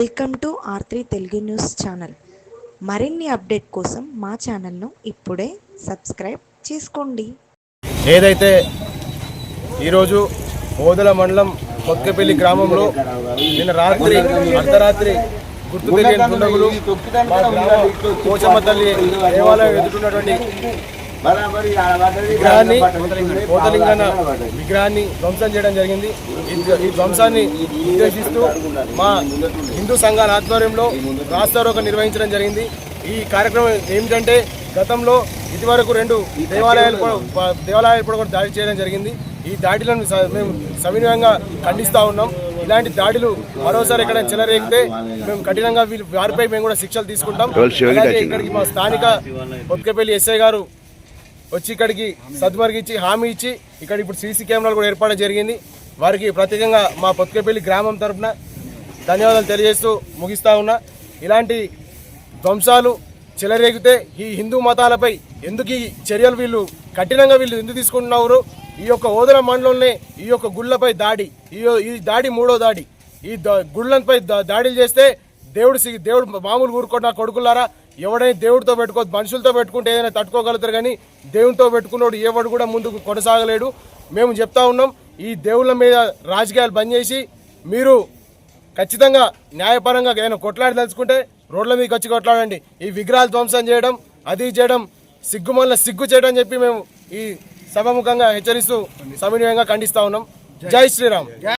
Welcome to R three Telugu news channel. మరిన్ని update కోసం మా ఛానల్ను ఇప్పుడే సబ్స్క్రైబ్ చేసుకోండి. ఏదైతే ఈరోజు ఓదల మండలం కొత్తపల్లి గ్రామంలో నిన్న రాత్రి అర్ధరాత్రి గుర్తు తెలియని దుండగులు పోచమ్మ తల్లి దేవాలయం ఎదుర్కొన్నటువంటి విగ్రహాన్ని పోతలింగన్న విగ్రహాన్ని ధ్వంసం చేయడం జరిగింది. ఈ- ధ్వంసాన్ని ఉద్దేశిస్తూ మా హిందూ సంఘాల ఆధ్వర్యంలో రాస్తారోక నిర్వహించడం జరిగింది. ఈ కార్యక్రమం ఏమిటంటే గతంలో ఇదివరకు రెండు దేవాలయాలు కూడా దేవాలయాలు కూడా దాడి చేయడం జరిగింది. ఈ దాడిలను స- మేము సవినయంగా ఖండిస్తూ ఉన్నాం. ఇలాంటి దాడులు మరోసారి ఎక్కడ చెలరేగితే మేము కఠినంగా వీళ్ళు వారిపై మేము కూడా శిక్షలు తీసుకుంటాం. అలాగే ఇక్కడికి మా స్థానిక పొత్తికపల్లి ఎస్ఐ గారు వచ్చి ఇక్కడికి సద్మరిగిచ్చి హామీ ఇచ్చి ఇక్కడ ఇప్పుడు సీసీ కెమెరాలు కూడా ఏర్పాటు జరిగింది. వారికి ప్రత్యేకంగా మా పొత్తుకపల్లి గ్రామం తరఫున ధన్యవాదాలు తెలియజేస్తూ ముగిస్తా ఉన్నా. ఇలాంటి ధ్వంసాలు చెలరేగితే ఈ హిందూ మతాలపై ఎందుకు ఈ చర్యలు వీళ్ళు కఠినంగా వీళ్ళు ఎందుకు తీసుకుంటున్నారు? ఈ యొక్క ఓదల మండలంలోనే ఈ యొక్క గుళ్ళపై దాడి ఈ ఈ దాడి మూడో దాడి ఈ గుళ్ళపై దాడులు చేస్తే దేవుడు దేవుడు మామూలు ఊరుకున్న కొడుకులారా ఎవడైనా దేవుడితో పెట్టుకో మనుషులతో పెట్టుకుంటే ఏదైనా తట్టుకోగలుగుతారు కానీ దేవునితో పెట్టుకున్నాడు ఎవడు కూడా ముందుకు కొనసాగలేడు. మేము చెప్తా ఉన్నాం ఈ దేవుళ్ళ మీద రాజకీయాలు బంద్ చేసి మీరు ఖచ్చితంగా న్యాయపరంగా ఏదైనా కొట్లాడి తలుచుకుంటే రోడ్ల మీదకి వచ్చి కొట్లాడండి. ఈ విగ్రహాలు ధ్వంసం చేయడం అది చేయడం సిగ్గు మళ్ళీ సిగ్గు చేయడం చెప్పి మేము ఈ సభముఖంగా హెచ్చరిస్తూ సమన్వయంగా ఖండిస్తా ఉన్నాం. జై శ్రీరామ్.